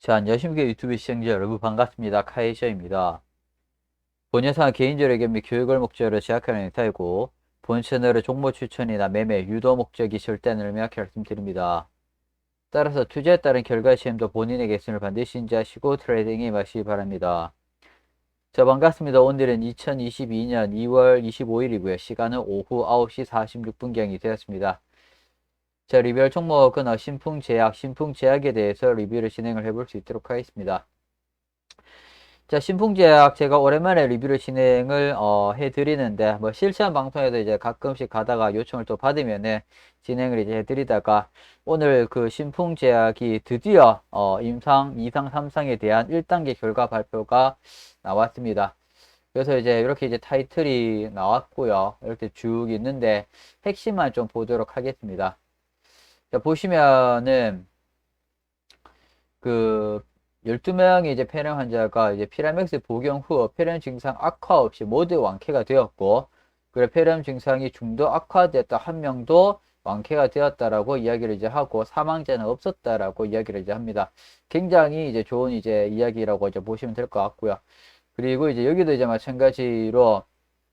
자, 안녕하십니까 유튜브 시청자 여러분 반갑습니다. 카이셔입니다. 본 영상은 개인적으로 의견 및 교육을 목적으로 제작하는 행사이고 본 채널의 종목 추천이나 매매, 유도 목적이 절대는 명확히 말씀드립니다. 따라서 투자에 따른 결과 시험도 본인의 개선을 반드시 인지하시고 트레이딩에 임하시기 바랍니다. 자, 반갑습니다. 오늘은 2022년 2월 25일이고요. 시간은 오후 9시 46분경이 되었습니다. 자, 리뷰할 종목은 어, 신풍 제약, 신풍 제약에 대해서 리뷰를 진행을 해볼 수 있도록 하겠습니다. 자, 신풍 제약 제가 오랜만에 리뷰를 진행을 어, 해드리는데 뭐 실시간 방송에도 이제 가끔씩 가다가 요청을 또 받으면은 진행을 이제 해드리다가 오늘 그 신풍 제약이 드디어 어, 임상 2상 3상에 대한 1단계 결과 발표가 나왔습니다. 그래서 이제 이렇게 이제 타이틀이 나왔고요. 이렇게 쭉 있는데 핵심만 좀 보도록 하겠습니다. 자, 보시면은 그 12명의 이제 폐렴 환자가 이제 피라맥스 복용 후 폐렴 증상 악화 없이 모두 완쾌가 되었고 그래 폐렴 증상이 중도 악화됐다 한 명도 완쾌가 되었다라고 이야기를 이제 하고 사망자는 없었다라고 이야기를 이제 합니다. 굉장히 이제 좋은 이제 이야기라고 이제 보시면 될 것 같고요. 그리고 이제 여기도 이제 마찬가지로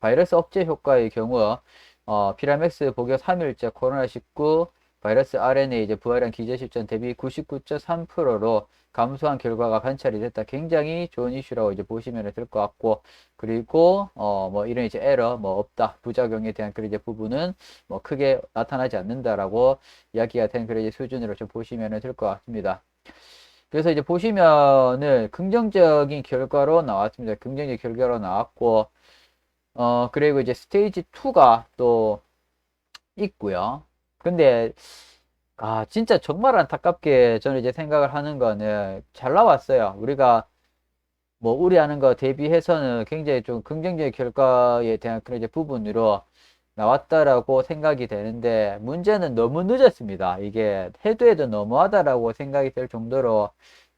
바이러스 억제 효과의 경우 어, 피라맥스 복용 3일째 코로나19 바이러스 RNA 이제 부활한 기저 실전 대비 99.3%로 감소한 결과가 관찰이 됐다. 굉장히 좋은 이슈라고 이제 보시면 될 것 같고, 그리고, 어, 뭐, 이런 이제 에러, 뭐, 없다. 부작용에 대한 그런 이제 부분은 뭐, 크게 나타나지 않는다라고 이야기가 된 그런 이제 수준으로 좀 보시면 될 것 같습니다. 그래서 이제 보시면은 긍정적인 결과로 나왔습니다. 긍정적인 결과로 나왔고, 어, 그리고 이제 스테이지 2가 또 있고요. 근데 아 진짜 정말 안타깝게 저는 이제 생각을 하는 거는 잘 나왔어요. 우리가 뭐 우려하는 거 대비해서는 굉장히 좀 긍정적인 결과에 대한 그런 이제 부분으로 나왔다라고 생각이 되는데 문제는 너무 늦었습니다. 이게 해도 해도 너무하다라고 생각이 될 정도로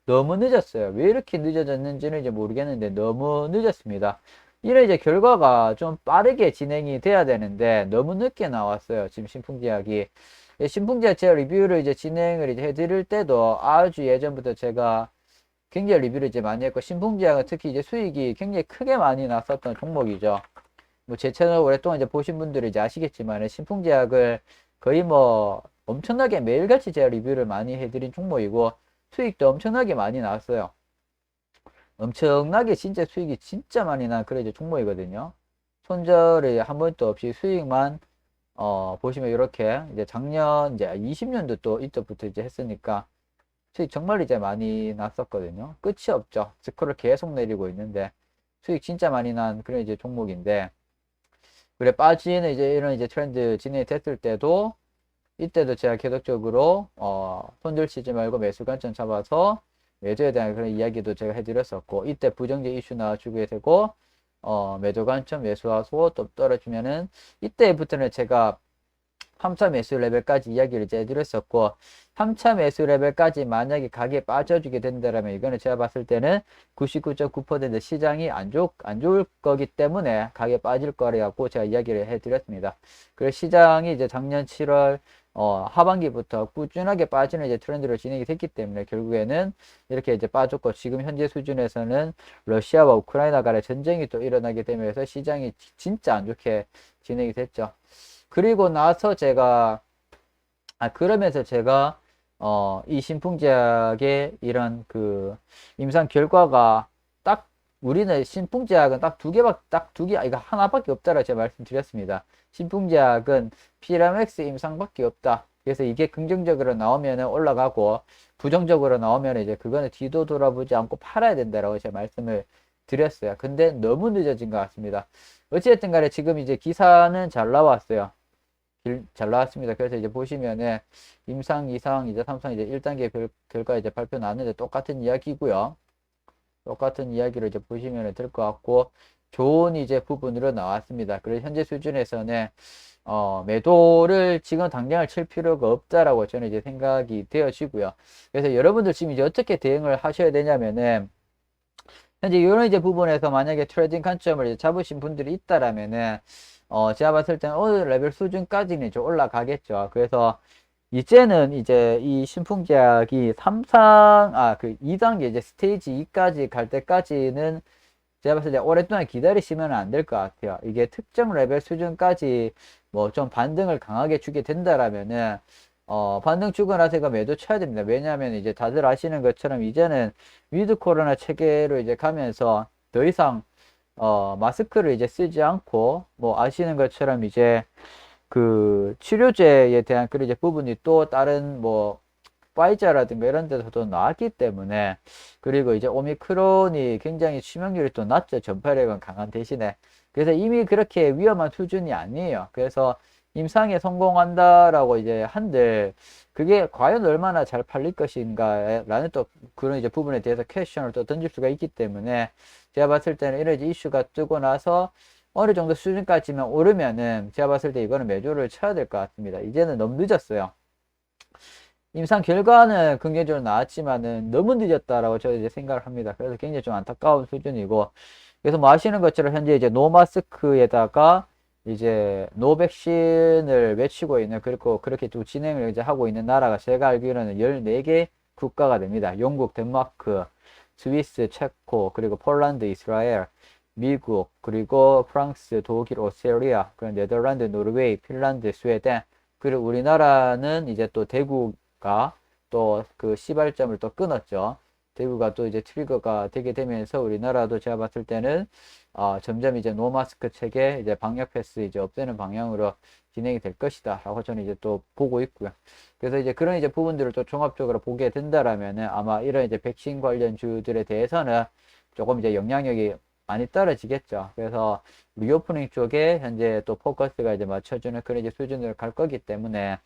너무 늦었어요. 왜 이렇게 늦어졌는지는 이제 모르겠는데 너무 늦었습니다. 이런 이제 결과가 좀 빠르게 진행이 돼야 되는데 너무 늦게 나왔어요. 지금 신풍제약이. 예, 신풍제약 제가 리뷰를 이제 진행을 이제 해드릴 때도 아주 예전부터 제가 굉장히 리뷰를 이제 많이 했고 신풍제약은 특히 이제 수익이 굉장히 크게 많이 났었던 종목이죠. 뭐 제 채널 오랫동안 이제 보신 분들은 이제 아시겠지만 신풍제약을 거의 뭐 엄청나게 매일같이 제가 리뷰를 많이 해드린 종목이고 수익도 엄청나게 많이 나왔어요. 엄청나게 진짜 수익이 진짜 많이 난 그런 이제 종목이거든요. 손절이 한 번도 없이 수익만 어 보시면 이렇게 이제 작년 이제 20년도 또 이때부터 이제 했으니까 수익 정말 이제 많이 났었거든요. 끝이 없죠. 스코를 계속 내리고 있는데 수익 진짜 많이 난 그런 이제 종목인데 그래 빠지는 이제 이런 이제 트렌드 진행이 됐을 때도 이때도 제가 계속적으로 어 손절 치지 말고 매수 관점 잡아서 매도에 대한 그런 이야기도 제가 해드렸었고 이때 부정적 이슈 나와주게 되고 어, 매도 관점 매수하고 또 떨어지면은 이때부터는 제가 3차 매수 레벨까지 이야기를 이제 해드렸었고 3차 매수 레벨까지 만약에 가격에 빠져주게 된다면 이거는 제가 봤을 때는 99.9% 시장이 안, 좋, 안 좋을 거기 때문에 가격에 빠질 거라고 제가 이야기를 해드렸습니다. 그래서 시장이 이제 작년 7월 어, 하반기부터 꾸준하게 빠지는 이제 트렌드로 진행이 됐기 때문에 결국에는 이렇게 이제 빠졌고 지금 현재 수준에서는 러시아와 우크라이나 간의 전쟁이 또 일어나게 되면서 시장이 진짜 안 좋게 진행이 됐죠. 그리고 나서 제가 아 그러면서 제가 어, 이 신풍제약의 이런 그 임상 결과가 딱 우리는 신풍제약은 딱 두 개밖에 딱두 개, 아, 이거 하나밖에 없다라고 제가 말씀드렸습니다. 신풍제약은 피라맥스 임상밖에 없다. 그래서 이게 긍정적으로 나오면 올라가고 부정적으로 나오면 이제 그거는 뒤도 돌아보지 않고 팔아야 된다라고 제가 말씀을 드렸어요. 근데 너무 늦어진 것 같습니다. 어찌됐든 간에 지금 이제 기사는 잘 나왔어요. 잘 나왔습니다. 그래서 이제 보시면은 임상, 이상, 이제 삼상 이제 1단계 결과 이제 발표 나왔는데 똑같은 이야기고요. 똑같은 이야기를 이제 보시면 될 것 같고 좋은 이제 부분으로 나왔습니다. 그래서 현재 수준에서는 어, 매도를 지금 당장을 칠 필요가 없다라고 저는 이제 생각이 되어지고요. 그래서 여러분들 지금 이제 어떻게 대응을 하셔야 되냐면은 현재 이런 이제 부분에서 만약에 트레이딩 관점을 잡으신 분들이 있다라면은 어, 제가 봤을 때는 어느 레벨 수준까지는 좀 올라가겠죠. 그래서 이제는 이제 이 신풍제약이 3상, 아, 그 2단계 이제 스테이지 2까지 갈 때까지는 제가 봤을 때 오랫동안 기다리시면 안 될 것 같아요. 이게 특정 레벨 수준까지 뭐 좀 반등을 강하게 주게 된다라면은 어, 반등 주고 나서 이거 매도 쳐야 됩니다. 왜냐하면 이제 다들 아시는 것처럼 이제는 위드 코로나 체계로 이제 가면서 더 이상 어, 마스크를 이제 쓰지 않고 뭐 아시는 것처럼 이제 그 치료제에 대한 그런 이제 부분이 또 다른 뭐 파이자라든가 이런 데서도 나왔기 때문에 그리고 이제 오미크론이 굉장히 치명률이 또 낮죠. 전파력은 강한 대신에 그래서 이미 그렇게 위험한 수준이 아니에요. 그래서 임상에 성공한다라고 이제 한들 그게 과연 얼마나 잘 팔릴 것인가라는 또 그런 이제 부분에 대해서 퀘션을 또 던질 수가 있기 때문에 제가 봤을 때는 이런 이슈가 뜨고 나서 어느 정도 수준까지만 오르면은 제가 봤을 때 이거는 매도를 쳐야 될 것 같습니다. 이제는 너무 늦었어요. 임상 결과는 긍정적으로 나왔지만은 너무 늦었다라고 저는 이제 생각을 합니다. 그래서 굉장히 좀 안타까운 수준이고 그래서 뭐 아시는 것처럼 현재 이제 노 마스크에다가 이제 노 백신을 외치고 있는 그리고 그렇게 또 진행을 이제 하고 있는 나라가 제가 알기로는 14개 국가가 됩니다. 영국, 덴마크, 스위스, 체코, 그리고 폴란드, 이스라엘, 미국, 그리고 프랑스, 독일, 오스트리아, 그리고 네덜란드, 노르웨이, 핀란드, 스웨덴, 그리고 우리나라는 이제 또 대구가 또 그 시발점을 또 끊었죠. 대구가 또 이제 트리거가 되게 되면서 우리나라도 제가 봤을 때는 어, 점점 이제 노마스크 체계 이제 방역 패스 이제 없애는 방향으로 진행이 될 것이다 라고 저는 이제 또 보고 있고요. 그래서 이제 그런 이제 부분들을 또 종합적으로 보게 된다라면은 아마 이런 이제 백신 관련 주들에 대해서는 조금 이제 영향력이 많이 떨어지겠죠. 그래서 리오프닝 쪽에 현재 또 포커스가 이제 맞춰주는 그런 이제 수준으로 갈 거기 때문에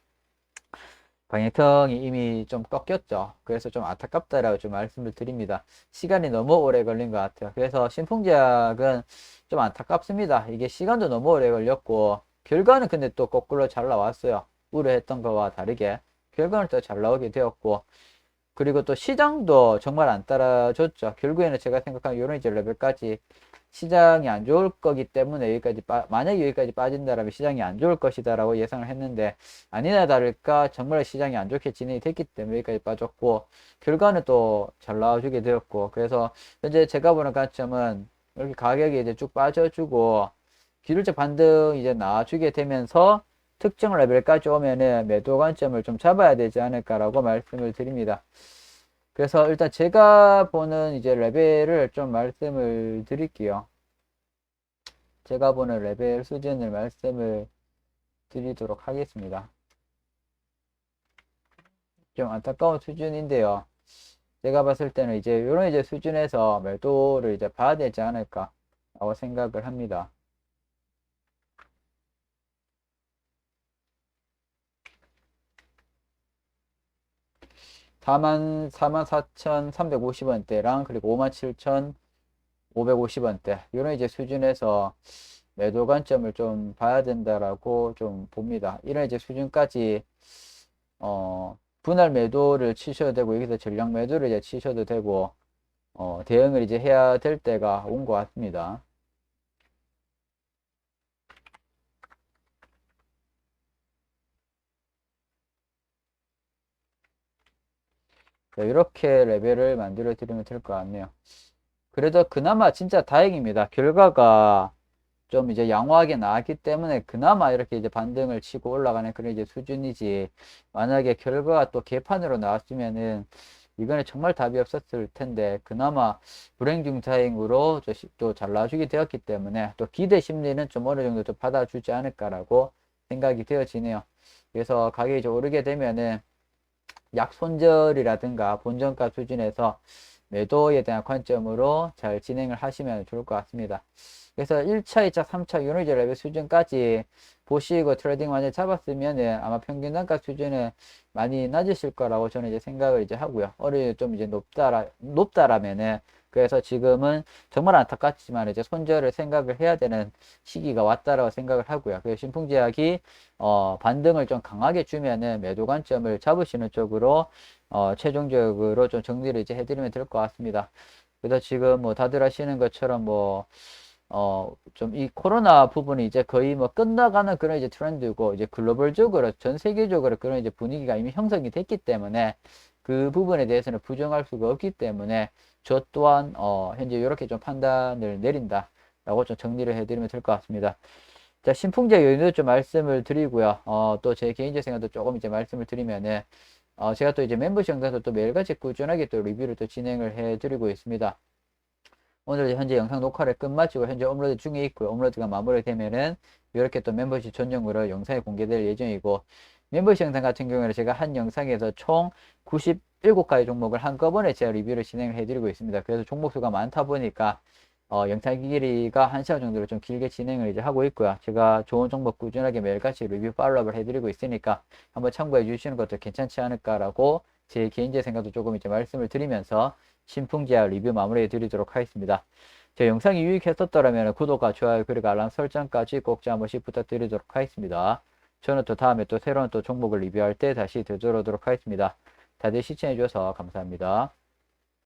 방향성이 이미 좀 꺾였죠. 그래서 좀 안타깝다라고 좀 말씀을 드립니다. 시간이 너무 오래 걸린 것 같아요. 그래서 신풍제약은 좀 안타깝습니다. 이게 시간도 너무 오래 걸렸고 결과는 근데 또 거꾸로 잘 나왔어요. 우려했던 거와 다르게 결과는 또 잘 나오게 되었고 그리고 또 시장도 정말 안 따라줬죠. 결국에는 제가 생각하는 이런 이제 레벨까지 시장이 안 좋을 거기 때문에 여기까지 빠, 만약에 여기까지 빠진다라면 시장이 안 좋을 것이다라고 예상을 했는데 아니나 다를까 정말 시장이 안 좋게 진행이 됐기 때문에 여기까지 빠졌고 결과는 또 잘 나와주게 되었고 그래서 현재 제가 보는 관점은 이렇게 가격이 이제 쭉 빠져주고 기술적 반등 이제 나와주게 되면서 특정 레벨까지 오면은 매도 관점을 좀 잡아야 되지 않을까라고 말씀을 드립니다. 그래서 일단 제가 보는 이제 레벨을 좀 말씀을 드릴게요. 제가 보는 레벨 수준을 말씀을 드리도록 하겠습니다. 좀 안타까운 수준인데요. 제가 봤을 때는 이제 이런 이제 수준에서 매도를 이제 봐야 되지 않을까라고 생각을 합니다. 4만 44,350원대랑 그리고 57,550원대 이런 이제 수준에서 매도 관점을 좀 봐야 된다라고 좀 봅니다. 이런 이제 수준까지 어 분할 매도를 치셔도 되고 여기서 전량 매도를 이제 치셔도 되고 어 대응을 이제 해야 될 때가 온 것 같습니다. 이렇게 레벨을 만들어 드리면 될 것 같네요. 그래도 그나마 진짜 다행입니다. 결과가 좀 이제 양호하게 나왔기 때문에 그나마 이렇게 이제 반등을 치고 올라가는 그런 이제 수준이지 만약에 결과가 또 개판으로 나왔으면은 이거는 정말 답이 없었을 텐데 그나마 불행 중 다행으로 또잘 나와주게 되었기 때문에 또 기대 심리는 좀 어느 정도 좀 받아주지 않을까라고 생각이 되어지네요. 그래서 가격이 좀 오르게 되면은 약 손절이라든가 본전가 수준에서 매도에 대한 관점으로 잘 진행을 하시면 좋을 것 같습니다. 그래서 1차, 2차, 3차 유니제 레벨 수준까지 보시고 트레이딩 완전 잡았으면은 아마 평균 단가 수준은 많이 낮으실 거라고 저는 이제 생각을 이제 하고요. 어느 좀 이제 높다라, 높다라면은 그래서 지금은 정말 안타깝지만 이제 손절을 생각을 해야 되는 시기가 왔다라고 생각을 하고요. 그래서 신풍제약이 어, 반등을 좀 강하게 주면은 매도 관점을 잡으시는 쪽으로 어, 최종적으로 좀 정리를 이제 해드리면 될 것 같습니다. 그래서 지금 뭐 다들 하시는 것처럼 뭐 어, 좀 이 코로나 부분이 이제 거의 뭐 끝나가는 그런 이제 트렌드고, 이제 글로벌적으로, 전 세계적으로 그런 이제 분위기가 이미 형성이 됐기 때문에 그 부분에 대해서는 부정할 수가 없기 때문에 저 또한, 어, 현재 이렇게 좀 판단을 내린다. 라고 좀 정리를 해드리면 될 것 같습니다. 자, 신풍제 요인도 좀 말씀을 드리고요. 어, 또 제 개인적 생각도 조금 이제 말씀을 드리면은, 어, 제가 또 이제 멤버십 영상도 또 매일같이 꾸준하게 또 리뷰를 또 진행을 해드리고 있습니다. 오늘 현재 영상 녹화를 끝마치고 현재 업로드 중에 있고요. 업로드가 마무리되면은 이렇게 또 멤버십 전용으로 영상이 공개될 예정이고 멤버십 영상 같은 경우에는 제가 한 영상에서 총 97가지 종목을 한꺼번에 제가 리뷰를 진행을 해드리고 있습니다. 그래서 종목 수가 많다 보니까 어, 영상 길이가 1시간 정도로 좀 길게 진행을 이제 하고 있고요. 제가 좋은 종목 꾸준하게 매일같이 리뷰 팔로우업을 해드리고 있으니까 한번 참고해 주시는 것도 괜찮지 않을까라고 제 개인적 생각도 조금 이제 말씀을 드리면서 신풍제약 리뷰 마무리해 드리도록 하겠습니다. 제 영상이 유익했었더라면 구독과 좋아요 그리고 알람 설정까지 꼭한 번씩 부탁드리도록 하겠습니다. 저는 또 다음에 또 새로운 또 종목을 리뷰할 때 다시 되돌아오도록 하겠습니다. 다들 시청해 주셔서 감사합니다.